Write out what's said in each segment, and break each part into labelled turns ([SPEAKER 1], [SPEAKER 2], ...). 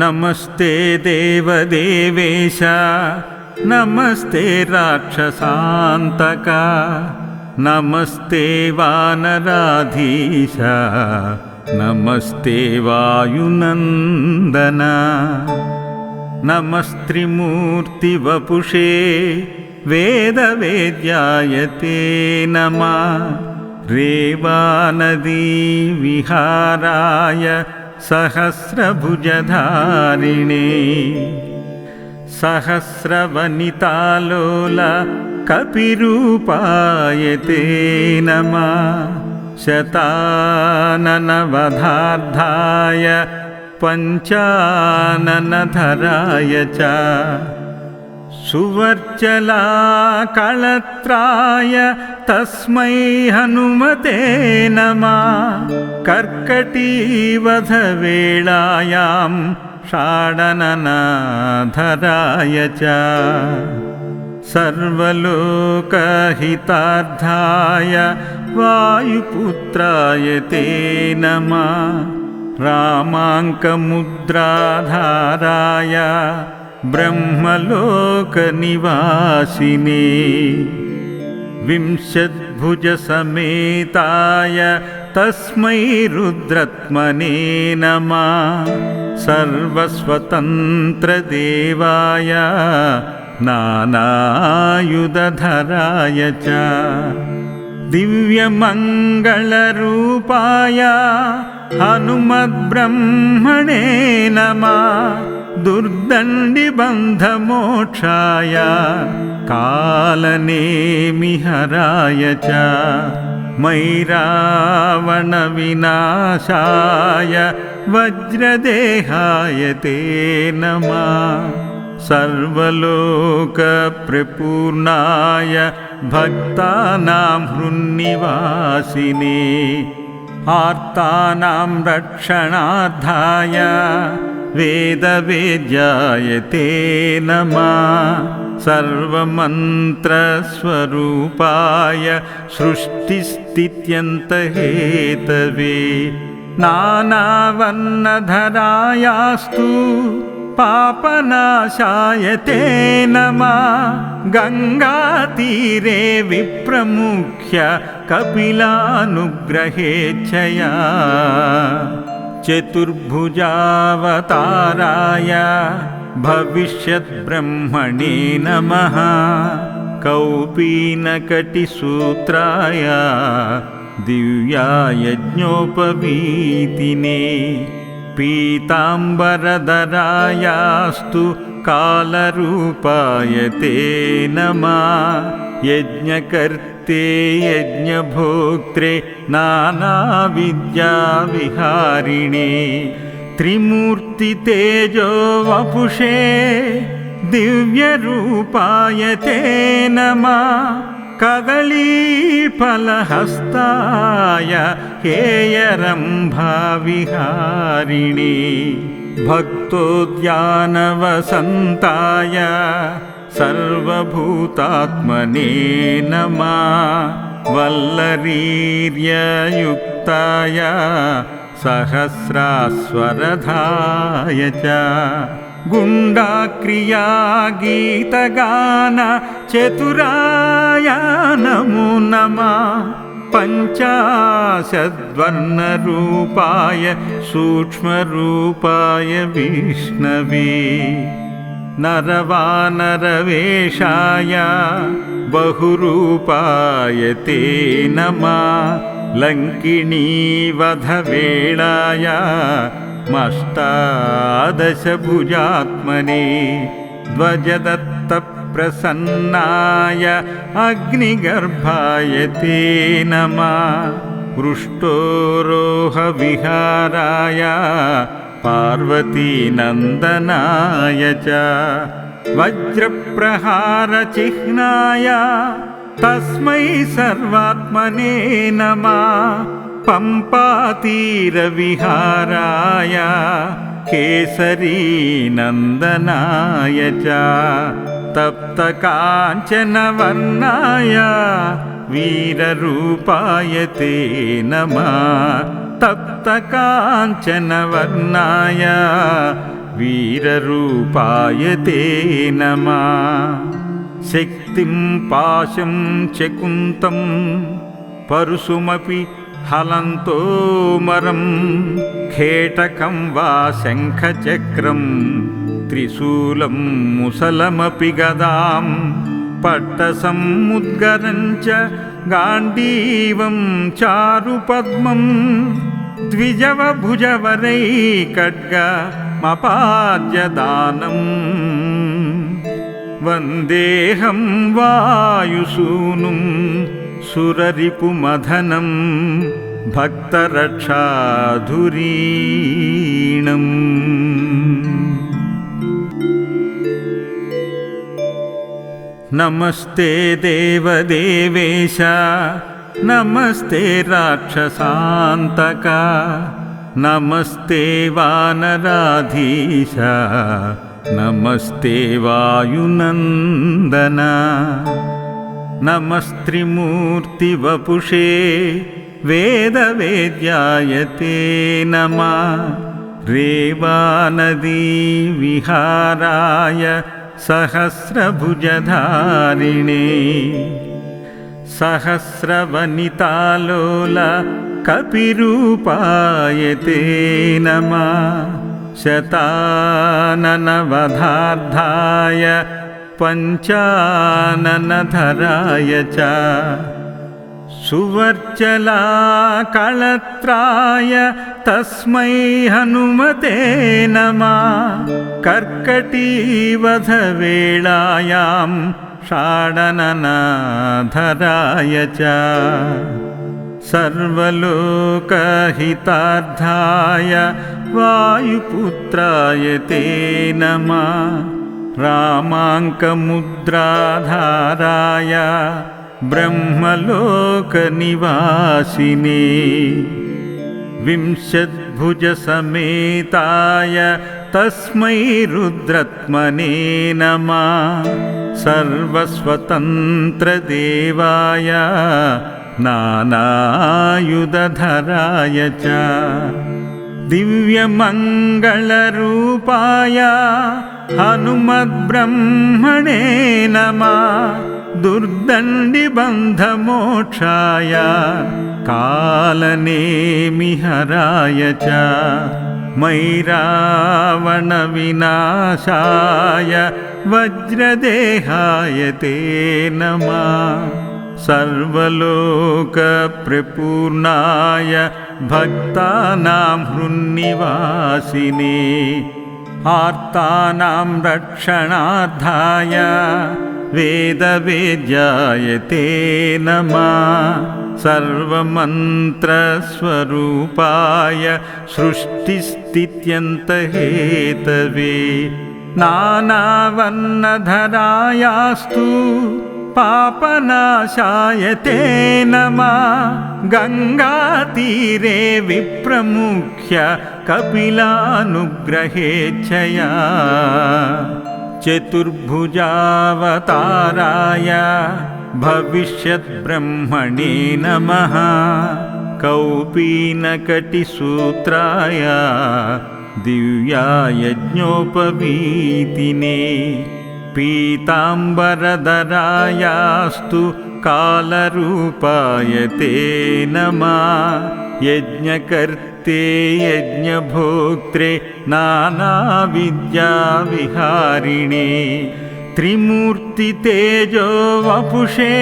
[SPEAKER 1] नमस्ते देवदेवेश नमस्ते राक्षसान्तका नमस्ते वानराधीश नमस्ते वायुनन्दन नमस्त्रिमूर्तिवपुषे वेदवेद्यायते नमः रेवानदीविहाराय सहस्रभुजधारिणे सहस्रवनितालोल कपिरूपायते नमः। शताननवधार्धाय पञ्चाननधराय च सुवर्चलाकळत्राय तस्मै हनुमते नमः। कर्कटीवधवेळायां षाडननधराय च। सर्वलोकहितार्थाय वायुपुत्राय ते नमः। रामाङ्कमुद्राधाराय ब्रह्मलोकनिवासिने विंशद्भुजसमेताय तस्मै रुद्रत्मने नमः। सर्वस्वतन्त्रदेवाय नानायुधधराय च दिव्यमङ्गलरूपाय हनुमद्ब्रह्मणे नमः दुर्दण्डिबन्धमोक्षाय कालनेमिहराय च मैरावणविनाशाय वज्रदेहाय ते नमः। सर्वलोकप्रपूर्णाय भक्तानां हृन्निवासिने आर्तानां रक्षणार्थाय वेदवेद्याय ते नमः। सर्वमन्त्रस्वरूपाय सृष्टिस्थित्यन्तहेतवे। नानावर्णधरायास्तु पापनाशाय ते नमः। गङ्गातीरे विप्रमुख्य कपिलानुग्रहेच्छया चतुर्भुजावताराय भविष्यद्ब्रह्मणे नमः। कौपीनकटिसूत्राय दिव्यायज्ञोपवीतिने पीताम्बरधरायास्तु कालरूपाय ते नमः। यज्ञकर्ते यज्ञभोक्त्रे नानाविद्याविहारिणे त्रिमूर्तितेजो वपुषे दिव्यरूपाय ते नमः। कदलीफलहस्ताय हेयरम्भाविहारिणे। भक्तोद्यानवसन्ताय सर्वभूतात्मने नमः वल्लरीर्ययुक्ताय सहस्रास्वरधाय च गुण्डाक्रियागीतगान चतुराय नमो नमः पञ्चाशद्वर्णरूपाय सूक्ष्मरूपाय विष्णवे नरवानरवेशाय बहुरूपाय ते नमः। लङ्किणीवधवेळाय मष्टादशभुजात्मने ध्वजदत्तप्रसन्नाय अग्निगर्भाय ते नमः। पृष्टोरोहविहाराय पार्वतीनन्दनाय च वज्रप्रहारचिह्नाय तस्मै सर्वात्मने नमः पम्पातीरविहाराय केसरीनन्दनाय च तप्तकाञ्चनवर्णाय वीररूपाय ते नमः तप्तकाञ्चनवर्णाय वीररूपाय ते नमः शक्तिं पाशं च कुन्तं परुषुमपि हलन्तोमरं खेटकं वा शङ्खचक्रं त्रिशूलं मुसलमपि गदां पट्टसमुद्गरं च गाण्डीवं चारुपद्मं द्विजवभुजवरैकड्गमपाद्यदानम् वन्देऽहं वायुसूनुं सुररिपुमधनं भक्तरक्षाधुरीणम्। नमस्ते देवदेवेश नमस्ते राक्षसान्तका। नमस्ते वानराधीश। नमस्ते वायुनन्दन। नमस्त्रिमूर्तिवपुषे वेदवेद्याय ते नमः। रेवानदीविहाराय सहस्रभुजधारिणे सहस्रवनितालोल कपिरूपाय ते नमः। शताननवधार्धाय पञ्चाननधराय च। सुवर्चलाकळत्राय तस्मै हनुमते नमः। कर्कटीवधवेळायां षाडननधराय च सर्वलोकहितार्थाय वायुपुत्राय ते नमः। रामाङ्कमुद्राधाराय ब्रह्मलोकनिवासिने विंशद्भुजसमेताय तस्मै रुद्रत्मने नमः सर्वस्वतन्त्रदेवाय नानायुधधराय च दिव्यमङ्गलरूपाय हनुमद्ब्रह्मणे नमः दुर्दण्डिबन्धमोक्षाय कालनेमिहराय च मैरावणविनाशाय वज्रदेहाय ते नमः। सर्वलोकप्रपूर्णाय भक्तानां हृन्निवासिने आर्तानां रक्षणार्थाय वेदवेद्याय ते नमः सर्वमन्त्रस्वरूपाय सृष्टिस्थित्यन्तहेतवे नानावर्णधरायास्तु पापनाशाय ते नमः। गङ्गातीरे विप्रमुख्य कपिलानुग्रहेच्छया चतुर्भुजावताराय भविष्यद्ब्रह्मणे नमः। कौपीनकटिसूत्राय दिव्यायज्ञोपवीतिने पीताम्बरधरायास्तु कालरूपाय ते नमः। यज्ञकर्ते यज्ञभोक्त्रे नानाविद्याविहारिणे त्रिमूर्तितेजो वपुषे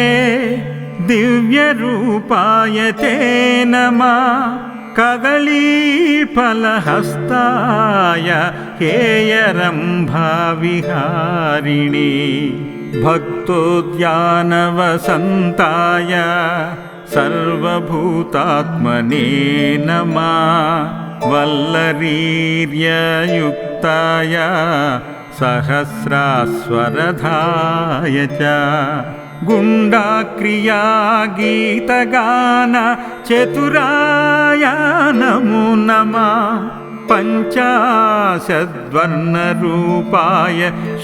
[SPEAKER 1] दिव्यरूपाय ते नमः। कदलीफलहस्ताय हेयरम्भाविहारिणे। भक्तोद्यानवसन्ताय सर्वभूतात्मने नमः। वल्लरीर्ययुक्ताय सहस्रास्वरधाय च गुण्डाक्रिया गीतगान चतुराय नमो नमः पञ्चाशद्वर्णरूपाय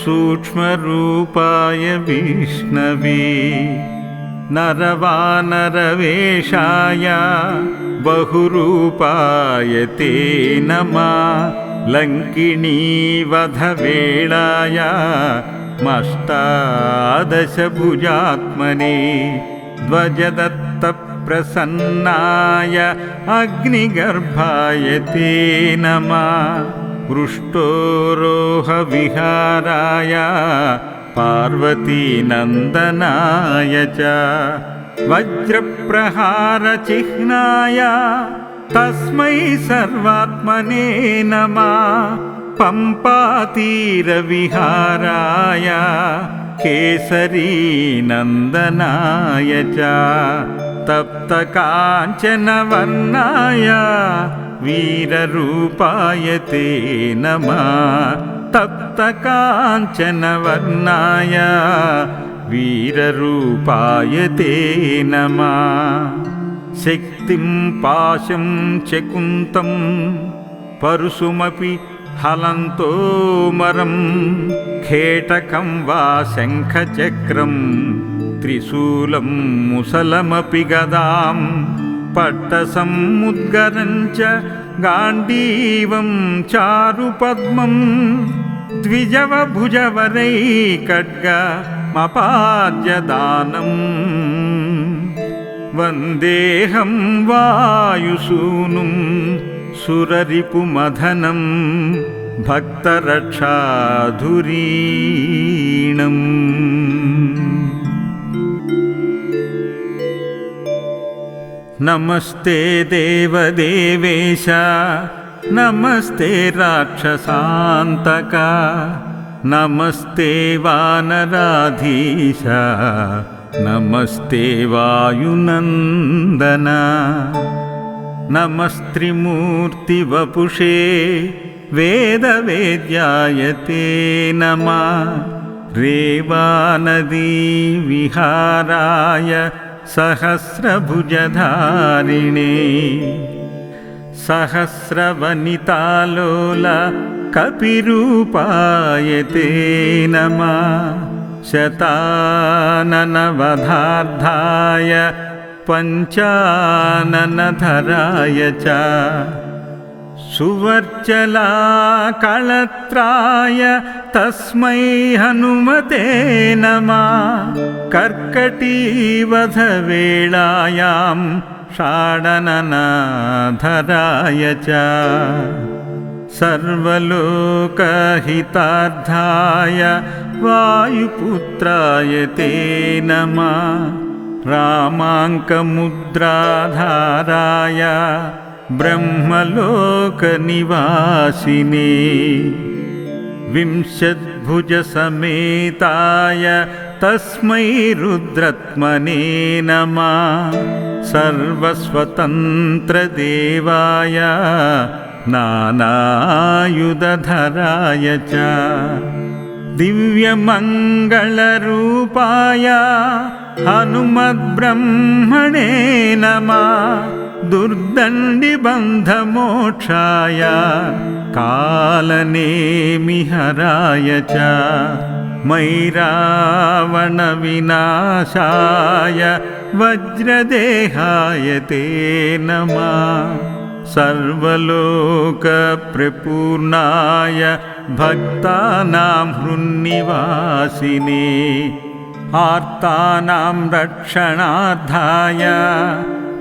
[SPEAKER 1] सूक्ष्मरूपाय विष्णवे नरवानरवेशाय बहुरूपाय ते नमः लङ्किणीवधवेळाय मष्टादशभुजात्मने ध्वजदत्तप्रसन्नाय अग्निगर्भाय ते नमः। पृष्टोरोहविहाराय पार्वतीनन्दनाय च। वज्रप्रहारचिह्नाय तस्मै सर्वात्मने नमः पम्पातीरविहाराय केसरीनन्दनाय च तप्तकाञ्चनवर्णाय वीररूपाय ते नमः तप्तकाञ्चनवर्णाय वीररूपाय ते नमः शक्तिं पाशं च कुन्तं परुषुमपि हलन्तोमरं खेटकं वा शङ्खचक्रं त्रिशूलं मुसलमपि गदां पट्टसमुद्गरं च गाण्डीवं चारुपद्मं द्विजवभुजवरै खड्गमपाद्यदानम् वन्देऽहं वायुसूनुं सुररिपुमधनं भक्तरक्षाधुरीणम्। नमस्ते देवदेवेश नमस्ते राक्षसान्तका नमस्ते वानराधीश नमस्ते वायुनन्दन। नमस्त्रिमूर्तिवपुषे वेदवेद्याय ते नमः। रेवानदीविहाराय सहस्रभुजधारिणे। सहस्रवनितालोल कपिरूपाय ते नमः शताननवधार्धाय पञ्चाननधराय च सुवर्चलाकळत्राय तस्मै हनुमते नमः। कर्कटीवधवेळायां षाडननधराय च सर्वलोकहितार्थाय वायुपुत्राय ते नमः। रामाङ्कमुद्राधाराय ब्रह्मलोकनिवासिने विंशद्भुजसमेताय तस्मै रुद्रत्मने नमः। सर्वस्वतन्त्रदेवाय नानायुधधराय च दिव्यमङ्गलरूपाय हनुमद्ब्रह्मणे नमः दुर्दण्डिबन्धमोक्षाय कालनेमिहराय च मैरावणविनाशाय वज्रदेहाय ते नमः सर्वलोकप्रपूर्णाय भक्तानां हृन्निवासिने आर्तानां रक्षणार्थाय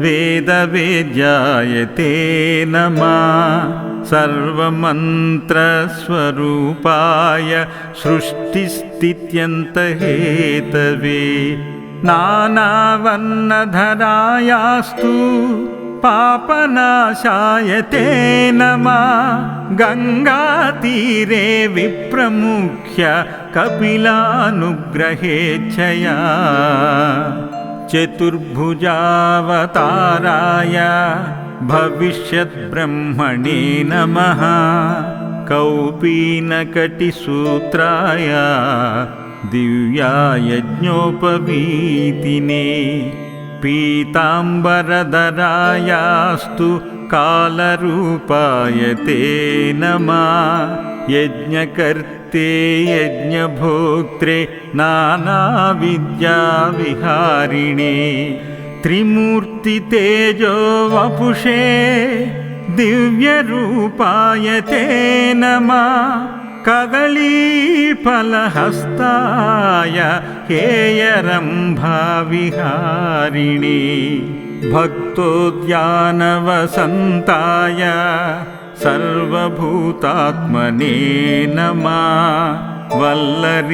[SPEAKER 1] वेदवेद्याय ते नमः। सर्वमन्त्रस्वरूपाय सृष्टिस्थित्यन्तहेतवे। नानावर्णधरायास्तु पापनाशाय ते नमः। गङ्गातीरे विप्रमुख्य कपिलानुग्रहेच्छया चतुर्भुजावताराय भविष्यद्ब्रह्मणे नमः। कौपीनकटिसूत्राय दिव्यायज्ञोपवीतिने पीताम्बरधरायास्तु कालरूपाय ते नमः। यज्ञकर्ते यज्ञभोक्त्रे नानाविद्याविहारिणे त्रिमूर्तितेजो वपुषे दिव्यरूपाय ते नमः कदलीफलहस्ताय हेयरम्भाविहारिणि भक्तोद्यानवसन्ताय सर्वभूतात्मने नमः वल्लरीर्ययुक्ताय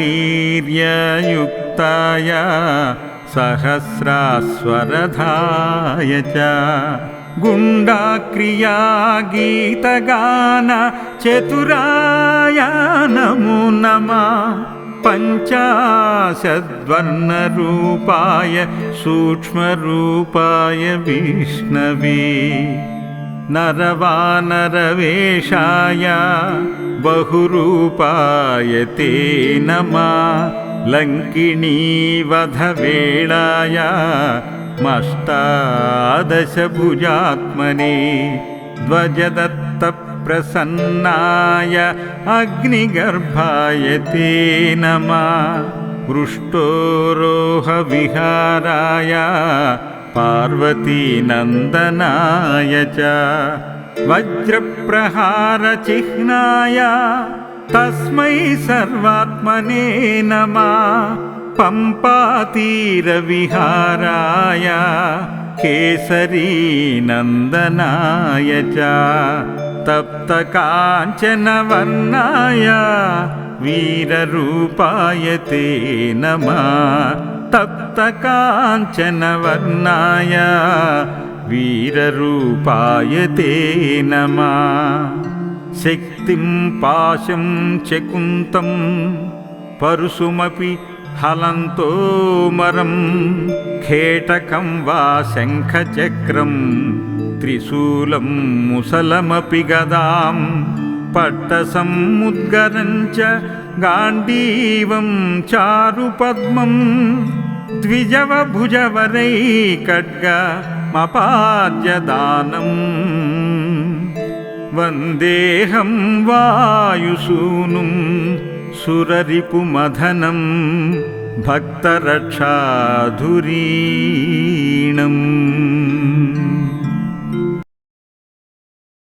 [SPEAKER 1] सहस्रास्वरधाय च गुण्डाक्रियागीतगान चतुराय नमो नमः पञ्चाशद्वर्णरूपाय सूक्ष्मरूपाय विष्णवे नरवानरवेशाय बहुरूपाय ते नमः लङ्किणीवधवेळाय मष्टादशभुजात्मने ध्वजदत्तप्रसन्नाय अग्निगर्भाय ते नमः। पृष्टोरोहविहाराय पार्वतीनन्दनाय च वज्रप्रहारचिह्नाय तस्मै सर्वात्मने नमः पम्पातीरविहाराय केसरीनन्दनाय च तप्तकाञ्चनवर्णाय वीररूपाय ते नमः। तप्तकाञ्चनवर्णाय वीररूपाय ते नमः। शक्तिं पाशं च कुन्तं परुषुमपि हलन्तोमरं खेटकं वा शङ्खचक्रं त्रिशूलं मुसलमपि गदां पट्टसमुद्गरं च गाण्डीवं चारुपद्मं द्विजवभुजवरैकड्गमपाद्यदानम् वन्देऽहं वायुसूनुं सुररिपुमधनं भक्तरक्षाधुरीणम्